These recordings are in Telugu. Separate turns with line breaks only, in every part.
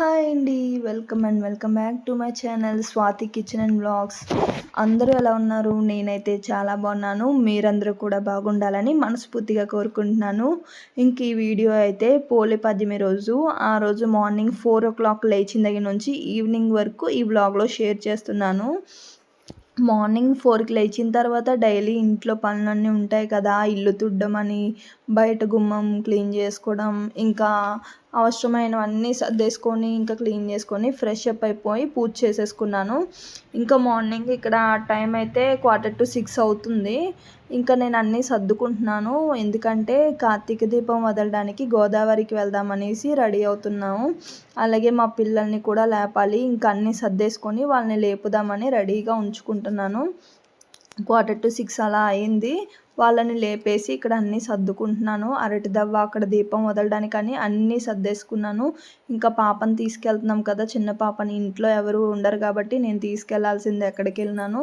హాయ్ అండి welcome and welcome back to my channel Swathi kitchen and blogs. అందరూ ఎలా ఉన్నారు? నేనైతే చాలా బాగున్నాను. మీరందరూ కూడా బాగుండాలని మనస్ఫూర్తిగా కోరుకుంటున్నాను. ఇంక ఈ వీడియో అయితే పోలి పద్యమి రోజు ఆ రోజు మార్నింగ్ ఫోర్ ఓ క్లాక్ లేచిన దగ్గర నుంచి ఈవినింగ్ వరకు ఈ బ్లాగ్లో షేర్ చేస్తున్నాను. మార్నింగ్ ఫోర్కి లేచిన తర్వాత డైలీ ఇంట్లో పనులన్నీ ఉంటాయి కదా ఇల్లు తుడ్డమని బయట గుమ్మం క్లీన్ చేసుకోవడం ఇంకా అవసరమైనవన్నీ సర్దేసుకొని ఇంకా క్లీన్ చేసుకొని ఫ్రెష్ అప్ అయిపోయి పూజ చేసేసుకున్నాను. ఇంకా మార్నింగ్ ఇక్కడ టైం అయితే క్వార్టర్ టు సిక్స్ అవుతుంది. ఇంకా నేను అన్నీ సర్దుకుంటున్నాను. ఎందుకంటే కార్తీక దీపం వదలడానికి గోదావరికి వెళ్దామనేసి రెడీ అవుతున్నాము. అలాగే మా పిల్లల్ని కూడా లేపాలి. ఇంకా అన్నీ సర్దేసుకొని వాళ్ళని లేపుదామని రెడీగా ఉంచుకుంటున్నాను. క్వార్టర్ టు సిక్స్ అలా అయింది. వాళ్ళని లేపేసి ఇక్కడ అన్నీ సర్దుకుంటున్నాను. అరటి దవ్వ అక్కడ దీపం వదలడానికని అన్నీ సర్దేసుకున్నాను. ఇంకా పాపని తీసుకెళ్తున్నాం కదా చిన్న పాపని ఇంట్లో ఎవరు ఉండరు కాబట్టి నేను తీసుకెళ్ళాల్సింది ఎక్కడికి వెళ్ళినాను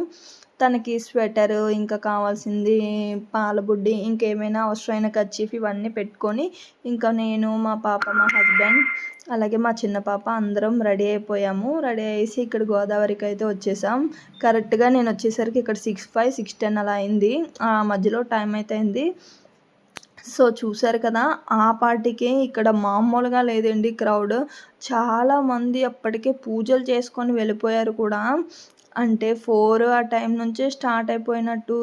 తనకి స్వెటర్ ఇంకా కావాల్సింది పాలబుడ్డి ఇంకేమైనా అవసరమైన కర్చీఫ్ ఇవన్నీ పెట్టుకొని ఇంకా నేను మా పాప మా హస్బెండ్ అలాగే మా చిన్న పాప అందరం రెడీ అయిపోయాము. రెడీ అయ్యేసి ఇక్కడ గోదావరికి అయితే వచ్చేసాం. కరెక్ట్గా నేను వచ్చేసరికి ఇక్కడ సిక్స్ ఫైవ్ సిక్స్ టెన్ అలా అయింది. ఆ మధ్యలో టైం అయితే అయింది. సో చూసారు కదా ఆ పార్టీకి ఇక్కడ మామూలుగా లేదండి క్రౌడ్. చాలామంది అప్పటికే పూజలు చేసుకొని వెళ్ళిపోయారు కూడా. అంటే ఫోర్ ఆ టైం నుంచే స్టార్ట్ అయిపోయినట్టు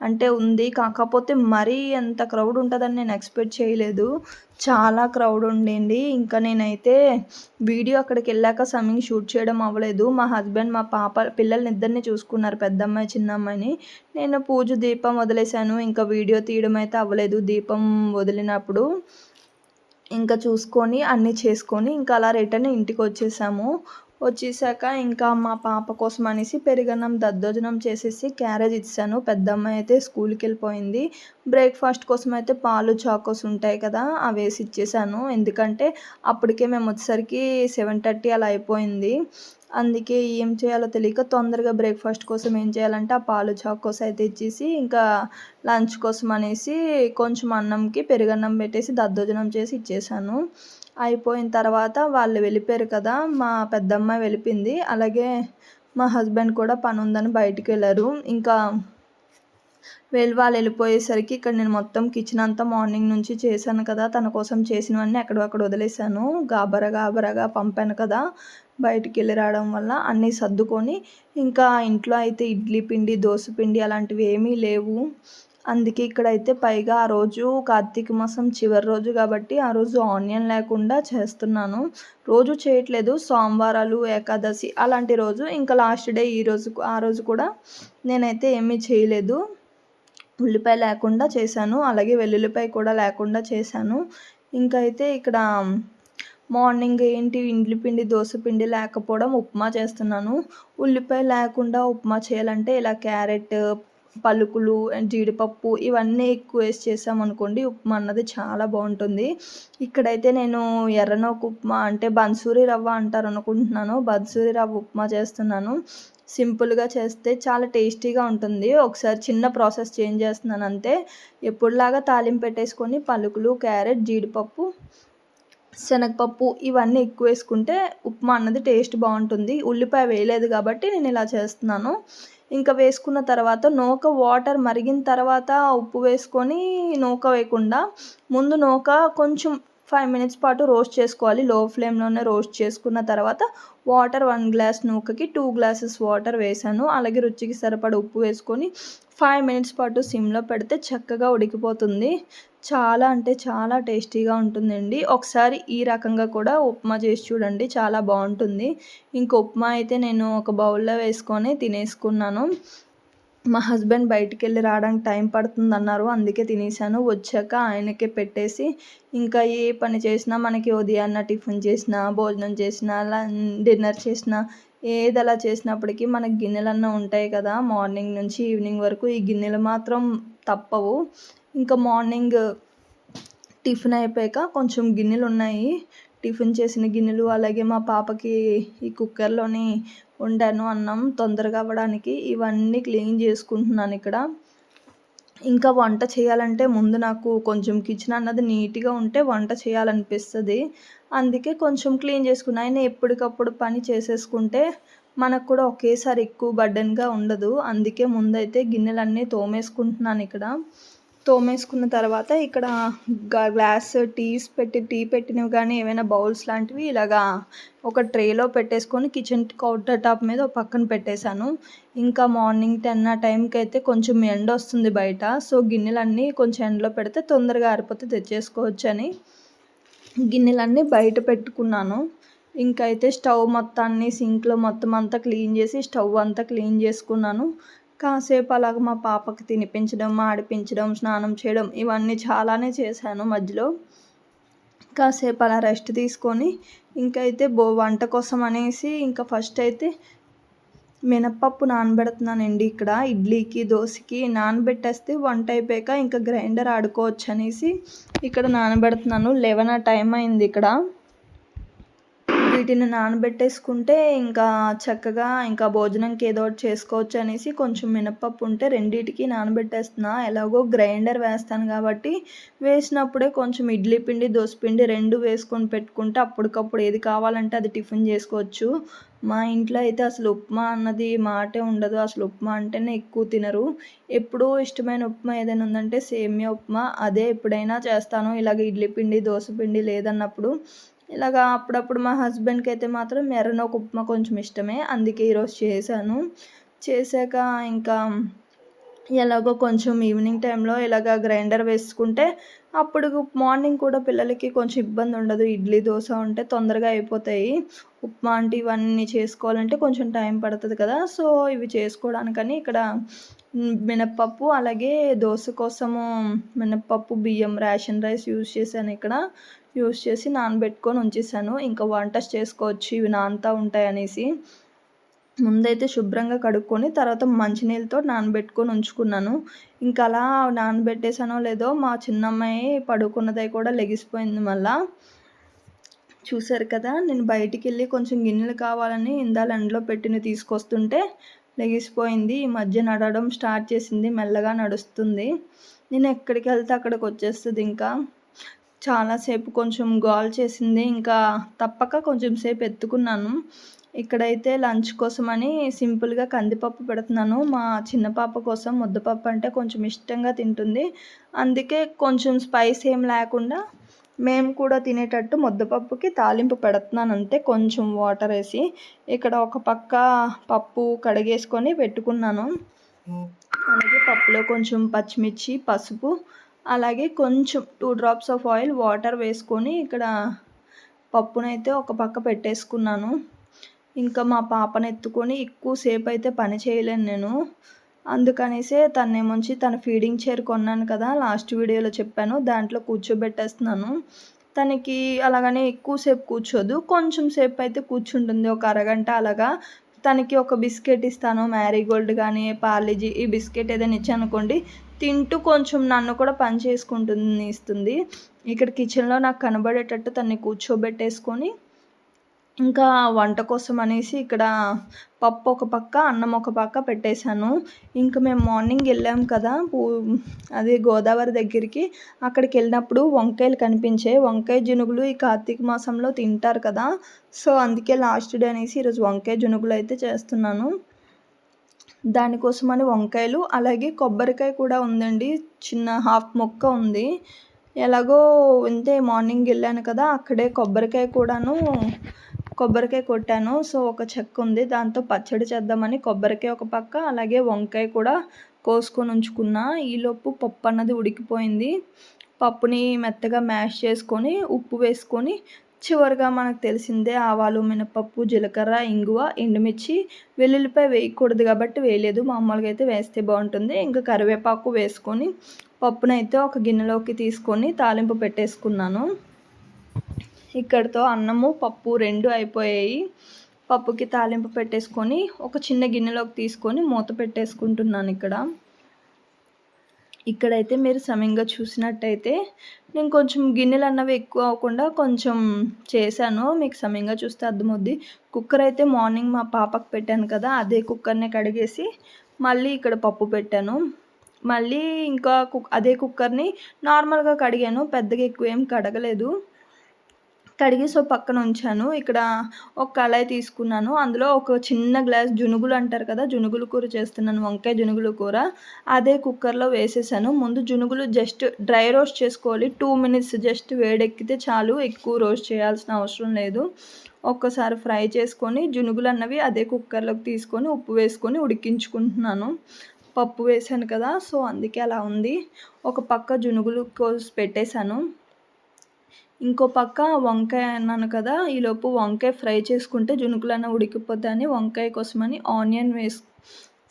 అంటే ఉంది. కాకపోతే మరీ ఎంత క్రౌడ్ ఉంటుందని నేను ఎక్స్పెక్ట్ చేయలేదు. చాలా క్రౌడ్ ఉండింది. ఇంకా నేనైతే వీడియో అక్కడికి వెళ్ళాక సమ్మింగ్ షూట్ చేయడం అవ్వలేదు. మా హస్బెండ్ మా పాప పిల్లల్ని ఇద్దరిని చూసుకున్నారు. పెద్దమ్మాయి చిన్నమ్మాయిని. నేను పూజ దీపం వదిలేశాను. ఇంకా వీడియో తీయడం అయితే అవ్వలేదు. దీపం వదిలినప్పుడు ఇంకా చూసుకొని అన్నీ చేసుకొని ఇంకా అలా రిటర్న్ ఇంటికి వచ్చేసాము. వచ్చేసాక ఇంకా మా పాప కోసం అనేసి పెరుగన్నం దద్దోజనం చేసేసి క్యారేజ్ ఇచ్చాను. పెద్దమ్మ అయితే స్కూల్కి వెళ్ళిపోయింది. బ్రేక్ఫాస్ట్ కోసం అయితే పాలు చాకోస్ ఉంటాయి కదా అవి వేసి ఇచ్చేసాను. ఎందుకంటే అప్పటికే మేము వచ్చేసరికి సెవెన్ థర్టీ అలా అయిపోయింది. అందుకే ఏం చేయాలో తెలియక తొందరగా బ్రేక్ఫాస్ట్ కోసం ఏం చేయాలంటే ఆ పాలు చాకోస్ అయితే ఇచ్చేసి ఇంకా లంచ్ కోసం అనేసి కొంచెం అన్నంకి పెరుగన్నం పెట్టేసి దద్దోజనం చేసి ఇచ్చేసాను. అయిపోయిన తర్వాత వాళ్ళు వెళ్ళిపోయారు కదా మా పెద్దమ్మ వెళ్ళిపోయింది. అలాగే మా హస్బెండ్ కూడా పని ఉందని బయటికి వెళ్ళారు. ఇంకా వెళ్ళి వాళ్ళు వెళ్ళిపోయేసరికి ఇక్కడ నేను మొత్తం కిచెన్ అంతా మార్నింగ్ నుంచి చేశాను కదా తన కోసం చేసినవన్నీ అక్కడ వదిలేశాను. గాబర గాబరగా పంపాను కదా బయటికి వెళ్ళి రావడం వల్ల అన్నీ సర్దుకొని ఇంకా ఇంట్లో అయితే ఇడ్లీ పిండి దోశ పిండి అలాంటివి ఏమీ లేవు. అందుకే ఇక్కడైతే పైగా ఆ రోజు కార్తీక మాసం చివరి రోజు కాబట్టి ఆ రోజు ఆనియన్ లేకుండా చేస్తున్నాను. రోజు చేయట్లేదు. సోమవారాలు ఏకాదశి అలాంటి రోజు. ఇంకా లాస్ట్ డే ఈ రోజు ఆ రోజు కూడా నేనైతే ఏమీ చేయలేదు. ఉల్లిపాయ లేకుండా చేశాను. అలాగే వెల్లుల్లిపాయ కూడా లేకుండా చేశాను. ఇంకా అయితే ఇక్కడ మార్నింగ్ ఏంటి? ఇండ్లి పిండి దోశ పిండి లేకపోవడం ఉప్మా చేస్తున్నాను. ఉల్లిపాయ లేకుండా ఉప్మా చేయాలంటే ఇలా క్యారెట్ పలుకులు అండ్ జీడిపప్పు ఇవన్నీ ఎక్కువ వేసి చేసామనుకోండి ఉప్మా అన్నది చాలా బాగుంటుంది. ఇక్కడైతే నేను ఎర్రనోకు ఉప్మా అంటే బన్సూరి రవ్వ అంటారు అనుకుంటున్నాను. బన్సూరి రవ్వ ఉప్మా చేస్తున్నాను. సింపుల్గా చేస్తే చాలా టేస్టీగా ఉంటుంది. ఒకసారి చిన్న ప్రాసెస్ చేంజ్ చేస్తున్నాను అంతే. ఎప్పుడులాగా తాలింపు పెట్టేసుకొని పలుకులు క్యారెట్ జీడిపప్పు శనగపప్పు ఇవన్నీ ఎక్కువ వేసుకుంటే ఉప్మా అన్నది టేస్ట్ బాగుంటుంది. ఉల్లిపాయ వేయలేదు కాబట్టి నేను ఇలా చేస్తున్నాను. ఇంకా వేసుకున్న తర్వాత నూక వాటర్ మరిగిన తర్వాత ఉప్పు వేసుకొని నూక వేయకుండా ముందు నూక కొంచెం ఫైవ్ మినిట్స్ పాటు రోస్ట్ చేసుకోవాలి. లో ఫ్లేమ్లోనే రోస్ట్ చేసుకున్న తర్వాత వాటర్ వన్ గ్లాస్ నూకకి టూ గ్లాసెస్ వాటర్ వేసాను. అలాగే రుచికి సరిపడ ఉప్పు వేసుకొని ఫైవ్ మినిట్స్ పాటు సిమ్లో పెడితే చక్కగా ఉడికిపోతుంది. చాలా అంటే చాలా టేస్టీగా ఉంటుందండి. ఒకసారి ఈ రకంగా కూడా ఉప్మా చేసి చూడండి చాలా బాగుంటుంది. ఇంక ఉప్మా అయితే నేను ఒక బౌల్లో వేసుకొని తినేసుకున్నాను. మా హస్బెండ్ బయటికి వెళ్ళి రావడానికి టైం పడుతుంది అన్నారు అందుకే తినేసాను. వచ్చాక ఆయనకే పెట్టేసి ఇంకా ఏ పని చేసినా మనకి ఉదయాన్న టిఫిన్ చేసినా భోజనం చేసినా డిన్నర్ చేసినా ఏది అలా చేసినప్పటికీ మనకి గిన్నెలన్నా ఉంటాయి కదా మార్నింగ్ నుంచి ఈవినింగ్ వరకు ఈ గిన్నెలు మాత్రం తప్పవు. ఇంకా మార్నింగ్ టిఫిన్ అయిపోయాక కొంచెం గిన్నెలు ఉన్నాయి. టిఫిన్ చేసిన గిన్నెలు అలాగే మా పాపకి ఈ కుక్కర్లోని వండాను అన్నం తొందరగా అవ్వడానికి. ఇవన్నీ క్లీన్ చేసుకుంటున్నాను ఇక్కడ. ఇంకా వంట చేయాలంటే ముందు నాకు కొంచెం కిచెన్ అన్నది నీట్గా ఉంటే వంట చేయాలనిపిస్తుంది. అందుకే కొంచెం క్లీన్ చేసుకున్నా. ఆయన ఎప్పటికప్పుడు పని చేసేసుకుంటే మనకు కూడా ఒకేసారి ఎక్కువ బర్డెన్గా ఉండదు. అందుకే ముందైతే గిన్నెలన్నీ తోమేసుకుంటున్నాను ఇక్కడ. తోమేసుకున్న తర్వాత ఇక్కడ గ్లాస్ టీస్ పెట్టి టీ పెట్టినవి కానీ ఏమైనా బౌల్స్ లాంటివి ఇలాగా ఒక ట్రేలో పెట్టేసుకొని కిచెన్ కౌంటర్ టాప్ మీద ఒక పక్కన పెట్టేశాను. ఇంకా మార్నింగ్ టెన్ ఆ టైంకి అయితే కొంచెం ఎండ వస్తుంది బయట. సో గిన్నెలన్నీ కొంచెం ఎండలో పెడితే తొందరగా ఆరిపోతే తెచ్చేసుకోవచ్చు అని గిన్నెలన్నీ బయట పెట్టుకున్నాను. ఇంకా అయితే స్టవ్ మొత్తాన్ని సింక్లో మొత్తం అంతా క్లీన్ చేసి స్టవ్ అంతా క్లీన్ చేసుకున్నాను. కాసేపు అలాగ మా పాపకి తినిపించడం ఆడిపించడం స్నానం చేయడం ఇవన్నీ చాలానే చేశాను మధ్యలో. కాసేపు అలా రెస్ట్ తీసుకొని ఇంకైతే బో వంట కోసం అనేసి ఇంకా ఫస్ట్ అయితే మినప్పప్పు నానబెడుతున్నానండి ఇక్కడ. ఇడ్లీకి దోశకి నానబెట్టేస్తే వంట అయిపోయాక ఇంకా గ్రైండర్ ఆడుకోవచ్చు అనేసి ఇక్కడ నానబెడుతున్నాను. లెవెన్ ఆ టైం అయింది ఇక్కడ. వీటిని నానబెట్టేసుకుంటే ఇంకా చక్కగా ఇంకా భోజనంకి ఏదో ఒకటి చేసుకోవచ్చు అనేసి కొంచెం మినప్పప్పు ఉంటే రెండింటికి నానబెట్టేస్తున్నా. ఎలాగో గ్రైండర్ వేస్తాను కాబట్టి వేసినప్పుడే కొంచెం ఇడ్లీ పిండి దోశ పిండి రెండు వేసుకొని పెట్టుకుంటే అప్పటికప్పుడు ఏది కావాలంటే అది టిఫిన్ చేసుకోవచ్చు. మా ఇంట్లో అయితే అసలు ఉప్మా అన్నది మాటే ఉండదు. అసలు ఉప్మా అంటేనే ఎక్కువ తినరు. ఎప్పుడూ ఇష్టమైన ఉప్మా ఏదైనా ఉందంటే సేమియా ఉప్మా. అదే ఎప్పుడైనా చేస్తాను. ఇలాగ ఇడ్లీ పిండి దోశ పిండి లేదన్నప్పుడు ఇలాగా అప్పుడప్పుడు మా హస్బెండ్కి అయితే మాత్రం ఎర్రనోక ఉప్మా కొంచెం ఇష్టమే. అందుకే ఈరోజు చేశాను. చేశాక ఇంకా ఎలాగో కొంచెం ఈవినింగ్ టైంలో ఇలాగ గ్రైండర్ వేసుకుంటే అప్పుడు మార్నింగ్ కూడా పిల్లలకి కొంచెం ఇబ్బంది ఉండదు. ఇడ్లీ దోశ ఉంటే తొందరగా అయిపోతాయి. ఉప్మా అంటే ఇవన్నీ చేసుకోవాలంటే కొంచెం టైం పడుతుంది కదా. సో ఇవి చేసుకోవడానికని ఇక్కడ మినప్పప్పు అలాగే దోశ కోసము మినప్పప్పు బియ్యం రేషన్ రైస్ యూజ్ చేశాను ఇక్కడ. యూస్ చేసి నానబెట్టుకొని ఉంచేసాను. ఇంకా వంట చేసుకోవచ్చు. ఇవి నానుతూ ఉంటాయి అనేసి ముందైతే శుభ్రంగా కడుక్కొని తర్వాత మంచినీళ్ళతో నానబెట్టుకొని ఉంచుకున్నాను. ఇంకా అలా నానబెట్టేసానో లేదో మా చిన్నమ్మాయి పడుకున్నదై కూడా లెగిసిపోయింది మళ్ళా. చూశారు కదా నేను బయటికి వెళ్ళి కొంచెం గిన్నెలు కావాలని ఇందాల ఎండలో పెట్టిన తీసుకొస్తుంటే లెగిసిపోయింది. ఈ మధ్య నడవడం స్టార్ట్ చేసింది. మెల్లగా నడుస్తుంది. నేను ఎక్కడికి వెళ్తే అక్కడికి వచ్చేస్తుంది ఇంకా. చాలాసేపు కొంచెం గోల్ చేసింది. ఇంకా తప్పక కొంచెం సేపు ఎత్తుకున్నాను. ఇక్కడైతే లంచ్ కోసమని సింపుల్గా కందిపప్పు పెడుతున్నాను. మా చిన్న పాప కోసం ముద్దపప్పు అంటే కొంచెం ఇష్టంగా తింటుంది. అందుకే కొంచెం స్పైస్ ఏం లేకుండా మేము కూడా తినేటట్టు ముద్దపప్పుకి తాలింపు పెడుతున్నాను. అంతే కొంచెం వాటర్ వేసి ఇక్కడ ఒక పక్క పప్పు కడిగేసుకొని పెట్టుకున్నాను. అలాగే పప్పులో కొంచెం పచ్చిమిర్చి పసుపు అలాగే కొంచెం two drops of oil water వేసుకొని ఇక్కడ పప్పునైతే ఒక పక్క పెట్టేసుకున్నాను. ఇంకా మా పాపను ఎత్తుకొని ఎక్కువసేపు అయితే పని చేయలేను నేను. అందుకనేసే తన్నేముంచి తన ఫీడింగ్ చైర్ కొన్నాను కదా లాస్ట్ వీడియోలో చెప్పాను దాంట్లో కూర్చోబెట్టేస్తున్నాను. తనకి అలాగనే ఎక్కువసేపు కూర్చోదు కొంచెం సేపు అయితే కూర్చుంటుంది ఒక అరగంట అలాగా. తనకి ఒక బిస్కెట్ ఇస్తాను మ్యారీగోల్డ్ కానీ పార్లేజీ ఈ బిస్కెట్ ఏదైనా ఇచ్చానుకోండి తింటూ కొంచెం నన్ను కూడా పని చేసుకుంటుంది ఇస్తుంది. ఇక్కడ కిచెన్లో నాకు కనబడేటట్టు తన్ని కూర్చోబెట్టేసుకొని ఇంకా వంట కోసం అనేసి ఇక్కడ పప్పు ఒక పక్క అన్నం ఒక పక్క పెట్టేశాను. ఇంకా మేము మార్నింగ్ వెళ్ళాం కదా అది గోదావరి దగ్గరికి. అక్కడికి వెళ్ళినప్పుడు వంకాయలు కనిపించే వంకాయ జునుగులు ఈ కార్తీక మాసంలో తింటారు కదా. సో అందుకే లాస్ట్ డే అనేసి ఈరోజు వంకాయ జునుగులు అయితే చేస్తున్నాను. దానికోసమని వంకాయలు అలాగే కొబ్బరికాయ కూడా ఉందండి. చిన్న హాఫ్ మొక్క ఉంది. ఎలాగో ఇంతే మార్నింగ్ వెళ్ళాను కదా అక్కడే కొబ్బరికాయ కూడాను కొబ్బరికాయ కొట్టాను. సో ఒక చెక్క ఉంది. దాంతో పచ్చడి చేద్దామని కొబ్బరికాయ ఒక పక్క అలాగే వంకాయ కూడా కోసుకొని ఉంచుకున్నా. ఈలోపు పప్పు అన్నది ఉడికిపోయింది. పప్పుని మెత్తగా మ్యాష్ చేసుకొని ఉప్పు వేసుకొని చివరిగా మనకు తెలిసిందే ఆవాలు మినపప్పు జీలకర్ర ఇంగువ ఎండుమిర్చి. వెల్లుల్లిపాయ వేయకూడదు కాబట్టి వేయలేదు. మామూలుగా అయితే వేస్తే బాగుంటుంది. ఇంకా కరివేపాకు వేసుకొని పప్పునైతే ఒక గిన్నెలోకి తీసుకొని తాలింపు పెట్టేసుకున్నాను. ఇక్కడితో అన్నము పప్పు రెండు అయిపోయాయి. పప్పుకి తాలింపు పెట్టేసుకొని ఒక చిన్న గిన్నెలోకి తీసుకొని మూత పెట్టేసుకుంటున్నాను ఇక్కడ. ఇక్కడైతే మీరు సమయంగా చూసినట్టయితే నేను కొంచెం గిన్నెలు అన్నవి ఎక్కువ అవ్వకుండా కొంచెం చేశాను. మీకు సమయంగా చూస్తే అర్థమవుద్ది. కుక్కర్ అయితే మార్నింగ్ మా పాపకు పెట్టాను కదా అదే కుక్కర్నే కడిగేసి మళ్ళీ ఇక్కడ పప్పు పెట్టాను. మళ్ళీ ఇంకా కుక్ అదే కుక్కర్ని నార్మల్గా కడిగాను పెద్దగా ఎక్కువ ఏం కడగలేదు. కడిగి సో పక్కన ఉంచాను. ఇక్కడ ఒక కళాయి తీసుకున్నాను. అందులో ఒక చిన్న గ్లాస్ జునుగులు అంటారు కదా జునుగులు కూర చేస్తున్నాను వంకాయ జునుగులు కూర. అదే కుక్కర్లో వేసేసాను. ముందు జునుగులు జస్ట్ డ్రై రోస్ట్ చేసుకోవాలి. టూ మినిట్స్ జస్ట్ వేడెక్కితే చాలు ఎక్కువ రోస్ట్ చేయాల్సిన అవసరం లేదు. ఒక్కసారి ఫ్రై చేసుకొని జునుగులు అన్నవి అదే కుక్కర్లోకి తీసుకొని ఉప్పు వేసుకొని ఉడికించుకుంటున్నాను. పప్పు వేసాను కదా సో అందుకే అలా ఉంది. ఒక పక్క జునుగులు కోసి పెట్టేశాను. ఇంకో పక్క వంకాయ అన్నాను కదా ఈలోపు వంకాయ ఫ్రై చేసుకుంటే జునుకులన్న ఉడికిపోద్దని వంకాయ కోసమని ఆనియన్ వేసు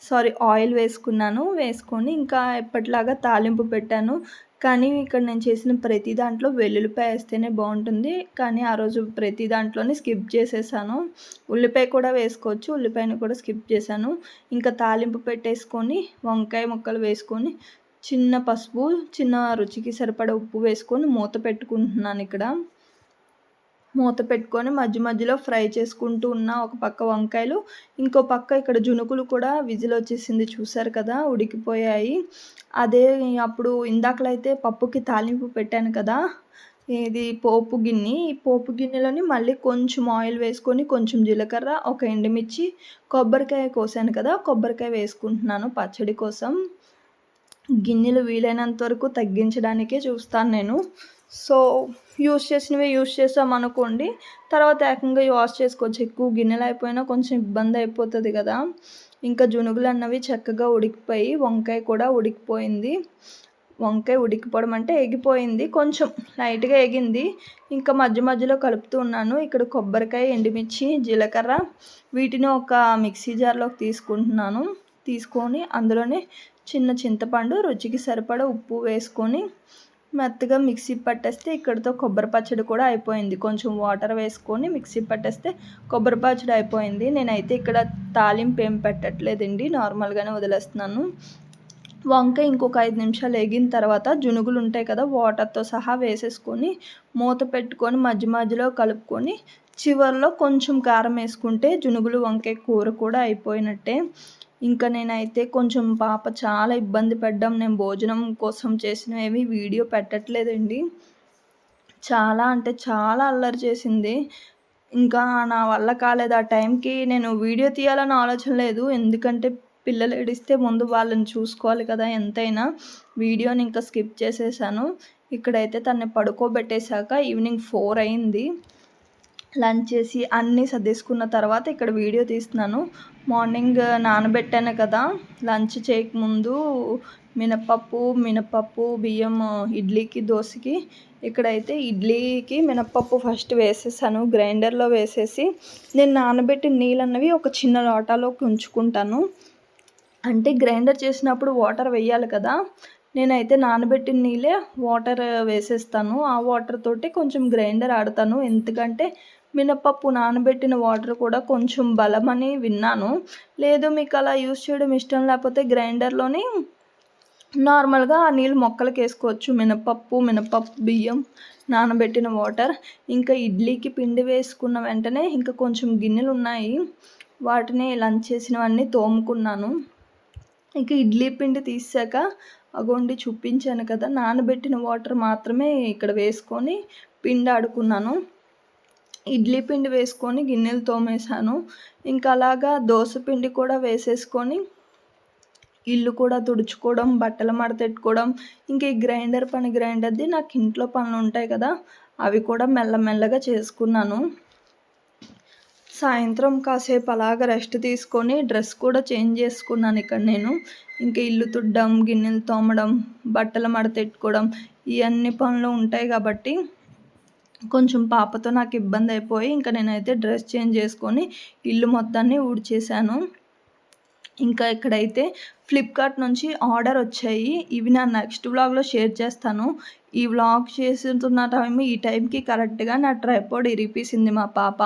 సారీ ఆయిల్ వేసుకున్నాను. వేసుకొని ఇంకా ఎప్పటిలాగా తాలింపు పెట్టాను. కానీ ఇక్కడ నేను చేసిన ప్రతి దాంట్లో వెల్లుల్లిపాయ వేస్తేనే బాగుంటుంది. కానీ ఆ రోజు ప్రతి దాంట్లోనే స్కిప్ చేసేసాను. ఉల్లిపాయ కూడా వేసుకోవచ్చు ఉల్లిపాయను కూడా స్కిప్ చేశాను. ఇంకా తాలింపు పెట్టేసుకొని వంకాయ ముక్కలు వేసుకొని చిన్న పసుపు చిన్న రుచికి సరిపడ ఉప్పు వేసుకొని మూత పెట్టుకుంటున్నాను ఇక్కడ. మూత పెట్టుకొని మధ్య మధ్యలో ఫ్రై చేసుకుంటూ ఉన్న ఒక పక్క వంకాయలు ఇంకో పక్క ఇక్కడ జునుకులు కూడా విజిల్ వచ్చేసింది చూసారు కదా ఉడికిపోయాయి. అదే అప్పుడు ఇందాకలైతే పప్పుకి తాలింపు పెట్టాను కదా ఇది పోపు గిన్నె. ఈ పోపు గిన్నెలోని మళ్ళీ కొంచెం ఆయిల్ వేసుకొని కొంచెం జీలకర్ర ఒక ఎండుమిర్చి కొబ్బరికాయ కోసాను కదా కొబ్బరికాయ వేసుకుంటున్నాను పచ్చడి కోసం. గిన్నెలు వీలైనంత వరకు తగ్గించడానికే చూస్తాను నేను. సో యూస్ చేసినవి యూస్ చేసాం అనుకోండి తర్వాత ఏకంగా వాష్ చేసుకోవచ్చు. ఎక్కువ గిన్నెలు అయిపోయినా కొంచెం ఇబ్బంది అయిపోతుంది కదా. ఇంకా జునుగులు అన్నవి చక్కగా ఉడికిపోయి వంకాయ కూడా ఉడికిపోయింది. వంకాయ ఉడికిపోవడం అంటే ఎగిపోయింది కొంచెం లైట్గా ఎగింది. ఇంకా మధ్య మధ్యలో కలుపుతూ ఉన్నాను. ఇక్కడ కొబ్బరికాయ ఎండుమిర్చి జీలకర్ర వీటిని ఒక మిక్సీ జార్లోకి తీసుకుంటున్నాను. తీసుకొని అందులోనే చిన్న చింతపండు రుచికి సరిపడ ఉప్పు వేసుకొని మెత్తగా మిక్సీ పట్టేస్తే ఇక్కడితో కొబ్బరి పచ్చడి కూడా అయిపోయింది. కొంచెం వాటర్ వేసుకొని మిక్సీ పట్టేస్తే కొబ్బరి పచ్చడి అయిపోయింది. నేనైతే ఇక్కడ తాలింపు ఏం పెట్టట్లేదండి. నార్మల్గానే వదిలేస్తున్నాను. వంకాయ ఇంకొక ఐదు నిమిషాలు ఎగిన తర్వాత జునుగులు ఉంటాయి కదా వాటర్తో సహా వేసేసుకొని మూత పెట్టుకొని మధ్య మధ్యలో కలుపుకొని చివరిలో కొంచెం కారం వేసుకుంటే జునుగులు వంకాయ కూర కూడా అయిపోయినట్టే. ఇంకా నేనైతే కొంచెం పాప చాలా ఇబ్బంది పడ్డాం. నేను భోజనం కోసం చేసినవి వీడియో పెట్టట్లేదండి. చాలా అంటే చాలా అల్లరి చేసింది. ఇంకా నా వల్ల కాలేదు. ఆ టైంకి నేను వీడియో తీయాలని ఆలోచన లేదు. ఎందుకంటే పిల్లలు ఏడిస్తే ముందు వాళ్ళని చూసుకోవాలి కదా ఎంతైనా. వీడియోని ఇంకా స్కిప్ చేసేసాను. ఇక్కడైతే తనని పడుకోబెట్టేశాక ఈవినింగ్ ఫోర్ అయింది. లంచ్ చేసి అన్నీ సర్దేసుకున్న తర్వాత ఇక్కడ వీడియో తీస్తున్నాను. మార్నింగ్ నానబెట్టాను కదా లంచ్ చేయకముందు మినపప్పు మినపప్పు బియ్యం ఇడ్లీకి దోశకి. ఇక్కడైతే ఇడ్లీకి మినపప్పు ఫస్ట్ వేసేసాను గ్రైండర్లో వేసేసి. నేను నానబెట్టిన నీళ్ళు అన్నవి ఒక చిన్న లోటాలోకి ఉంచుకుంటాను. అంటే గ్రైండర్ చేసినప్పుడు వాటర్ వేయాలి కదా నేనైతే నానబెట్టిన నీళ్ళే వాటర్ వేసేస్తాను. ఆ వాటర్ తోటి కొంచెం గ్రైండర్ ఆడతాను. ఎందుకంటే మినపప్పు నానబెట్టిన వాటర్ కూడా కొంచెం బలమని విన్నాను. లేదు మీకు అలా యూస్ చేయడం ఇష్టం లేకపోతే గ్రైండర్లోని నార్మల్గా ఆ నీళ్ళు మొక్కలకి వేసుకోవచ్చు. మినపప్పు మినపప్పు బియ్యం నానబెట్టిన వాటర్. ఇంకా ఇడ్లీకి పిండి వేసుకున్న వెంటనే ఇంకా కొంచెం గిన్నెలు ఉన్నాయి. వాటిని లంచ్ చేసినవన్నీ తోముకున్నాను. ఇంకా ఇడ్లీ పిండి తీసాక అగోండి చూపించాను కదా. నానబెట్టిన వాటర్ మాత్రమే ఇక్కడ వేసుకొని పిండి ఆడుకున్నాను ఇడ్లీ పిండి వేసుకొని గిన్నెలు తోమేశాను. ఇంకా అలాగా దోశ పిండి కూడా వేసేసుకొని ఇల్లు కూడా తుడుచుకోవడం బట్టలు మడతెట్టుకోవడం ఇంకా ఈ గ్రైండర్ పని గ్రైండర్ది నాకు ఇంట్లో పనులు ఉంటాయి కదా అవి కూడా మెల్లమెల్లగా చేసుకున్నాను. సాయంత్రం కాసేపు అలాగ రెస్ట్ తీసుకొని డ్రెస్ కూడా చేంజ్ చేసుకున్నాను ఇక్కడ నేను. ఇంకా ఇల్లు తుడ్డం గిన్నెలు తోమడం బట్టలు మడతెట్టుకోవడం ఇవన్నీ పనులు ఉంటాయి కాబట్టి కొంచెం పాపతో నాకు ఇబ్బంది అయిపోయి ఇంకా నేనైతే డ్రెస్ చేంజ్ చేసుకొని ఇల్లు మొత్తాన్ని ఊడ్చేశాను. ఇంకా ఇక్కడైతే ఫ్లిప్కార్ట్ నుంచి ఆర్డర్ వచ్చాయి. ఇవి నా నెక్స్ట్ వ్లాగ్లో షేర్ చేస్తాను. ఈ వ్లాగ్ చేస్తున్న టైం ఈ టైంకి కరెక్ట్గా నా ట్రైపోడ్ ఇరిపేసింది మా పాప.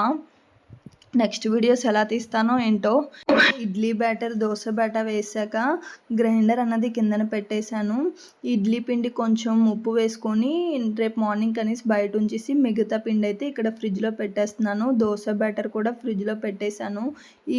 నెక్స్ట్ వీడియోస్ ఎలా తీస్తానో ఏంటో. ఇడ్లీ బ్యాటర్ దోశ బ్యాటర్ వేసాక గ్రైండర్ అన్నది కిందన పెట్టేశాను. ఇడ్లీ పిండి కొంచెం ఉప్పు వేసుకొని రేపు మార్నింగ్ కనీసి బయట ఉంచేసి మిగతా పిండి అయితే ఇక్కడ ఫ్రిడ్జ్లో పెట్టేస్తున్నాను. దోశ బ్యాటర్ కూడా ఫ్రిడ్జ్లో పెట్టేశాను.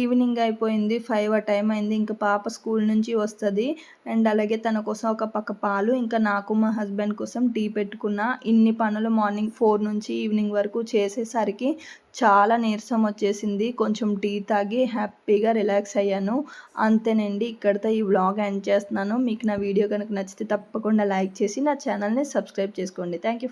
ఈవినింగ్ అయిపోయింది ఫైవ్ ఆ టైం అయింది. ఇంకా పాప స్కూల్ నుంచి వస్తుంది. అండ్ అలాగే తన కోసం ఒక పక్క పాలు ఇంకా నాకు మా హస్బెండ్ కోసం టీ పెట్టుకున్న. ఇన్ని పనులు మార్నింగ్ ఫోర్ నుంచి ఈవినింగ్ వరకు చేసేసరికి చాలా నీరసం వచ్చేసింది. కొంచెం టీ తాగి హ్యాపీగా రిలాక్స్ అయ్యాను. అంతేనండి ఇక్కడితో ఈ వ్లాగ్ ఎండ్ చేస్తున్నాను. మీకు నా వీడియో కనుక నచ్చితే తప్పకుండా లైక్ చేసి నా ఛానల్ని సబ్స్క్రైబ్ చేసుకోండి. Thank you